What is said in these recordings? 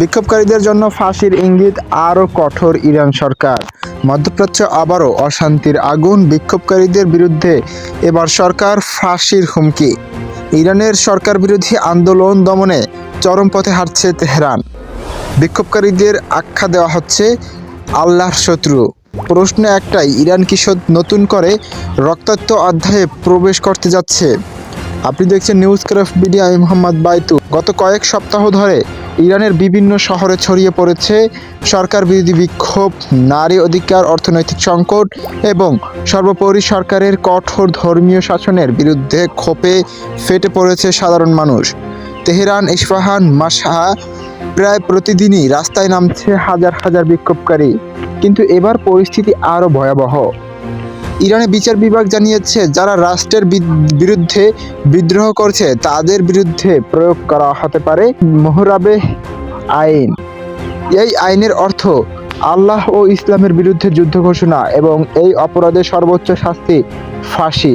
বিক্ষোভকারীদের জন্য ফাঁসির ইঙ্গিত আরও কঠোর ইরান সরকার। মধ্যপ্রাচ্যে আবারও অশান্তির আগুন, বিক্ষোভকারীদের বিরুদ্ধে এবার সরকার ফাঁসির হুমকি। ইরানের সরকার বিরোধী আন্দোলন দমনে চরম পথে হাঁটছে তেহরান। বিক্ষোভকারীদের আখ্যা দেওয়া হচ্ছে, আল্লাহর শত্রু। প্রশ্ন একটাই, ইরান কি নতুন করে রক্তাক্ত অধ্যায়ে প্রবেশ করতে যাচ্ছে? আপনি দেখছেন news craft media Mohammad Baitu. গত কয়েক সপ্তাহ ধরে ইরানের বিভিন্ন শহরে ছড়িয়ে পড়েছে সরকার বিরোধী বিক্ষোভ, নারী অধিকার, অর্থনৈতিক সংকট এবং সর্বোপরি সরকারের কঠোর ধর্মীয় শাসনের বিরুদ্ধে ক্ষোভে ফেটে পড়েছে সাধারণ মানুষ। তেহরান ইস্পাহান মাসহা প্রায় প্রতিদিনই রাস্তায় নামছে হাজার হাজার বিক্ষোভকারী। কিন্তু এবার পরিস্থিতি আরও ভয়াবহ। ইরানের বিচার বিভাগ জানিয়েছে, যারা রাষ্ট্রের বিরুদ্ধে বিদ্রোহ করছে, তাদের বিরুদ্ধে প্রয়োগ করা হতে পারে মোহরাবে আইন। এই আইনের অর্থ, আল্লাহ ও ইসলামের বিরুদ্ধে যুদ্ধ ঘোষণা এবং এই অপরাধের সর্বোচ্চ শাস্তি, ফাঁসি।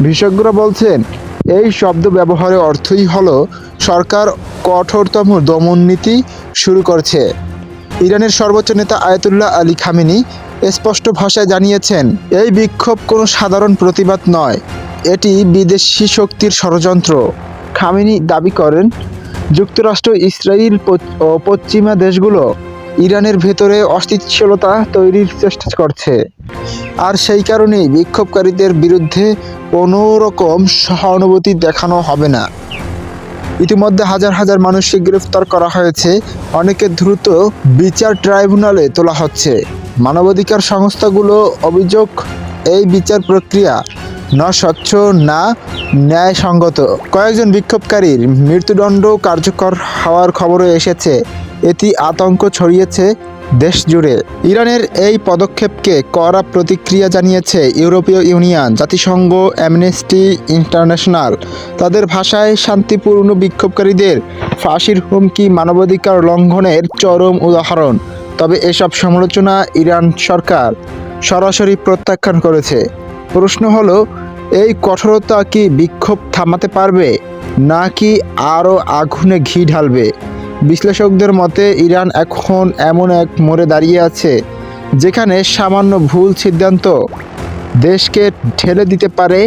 বিশেষজ্ঞরা বলছেন, এই শব্দ ব্যবহারের অর্থই হলো, সরকার কঠোরতম দমন নীতি শুরু করছে। ইরানের সর্বোচ্চ নেতা আয়াতুল্লাহ আলী খামেনি স্পষ্ট ভাষায় জানিয়েছেন, এই বিক্ষোভ কোনো সাধারণ প্রতিবাদ নয়। এটি বিদেশি শক্তির ষড়যন্ত্র। খামিনি দাবি করেন, যুক্তরাষ্ট্র, ইসরায়েল ও পশ্চিমা দেশগুলো ইরানের ভেতরে অস্থিতিশীলতা তৈরির চেষ্টা করছে। আর সেই কারণেই বিক্ষোভকারীদের বিরুদ্ধে কোনো রকম সহানুভূতি দেখানো হবে না। ইতিমধ্যে হাজার হাজার মানুষকে গ্রেফতার করা হয়েছে। অনেকে দ্রুত বিচার ট্রাইব্যুনালে তোলা হচ্ছে। মানবাধিকার সংস্থাগুলো অভিযোগ, এই বিচার প্রক্রিয়া না স্বচ্ছ, না ন্যায়সঙ্গত। কয়েকজন বিক্ষোভকারীর মৃত্যুদণ্ড কার্যকর হওয়ার খবরও এসেছে। এটি আতঙ্ক ছড়িয়েছে দেশ জুড়ে ইরানের এই পদক্ষেপকে কড়া প্রতিক্রিয়া জানিয়েছে ইউরোপীয় ইউনিয়ন, জাতিসংঘ, অ্যামনেস্টি ইন্টারন্যাশনাল। তাদের ভাষায় শান্তিপূর্ণ বিক্ষোভকারীদের ফাঁসির হুমকি মানবাধিকার লঙ্ঘনের চরম উদাহরণ। তবে এসব সমালোচনা ইরান সরকার সরাসরি প্রত্যাখ্যান করেছে। প্রশ্ন হলো, এই কঠোরতা কি বিক্ষোভ থামাতে পারবে, নাকি আরও আগুনে ঘি ঢালবে? বিশ্লেষকদের মতে, ইরান এখন এমন এক মোড়ে দাঁড়িয়ে আছে, যেখানে সামান্য ভুল সিদ্ধান্ত দেশকে ঠেলে দিতে পারে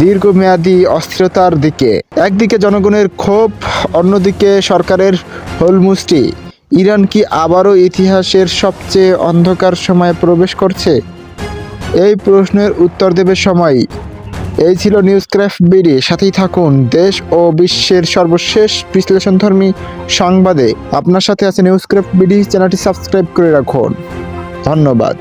দীর্ঘমেয়াদী অস্থিরতার দিকে। একদিকে জনগণের ক্ষোভ, অন্যদিকে সরকারের হোলমুষ্টি। ইরান কি আবারও ইতিহাসের সবচেয়ে অন্ধকার সময়ে প্রবেশ করছে? এই প্রশ্নের উত্তর দেবে সময়। এই ছিল নিউজ ক্রাফট বিডি। সাথেই থাকুন দেশ ও বিশ্বের সর্বশেষ বিশ্লেষণধর্মী সংবাদে। আপনার সাথে আছে নিউজ ক্রাফট বিডি। চ্যানেলটি সাবস্ক্রাইব করে রাখুন। ধন্যবাদ।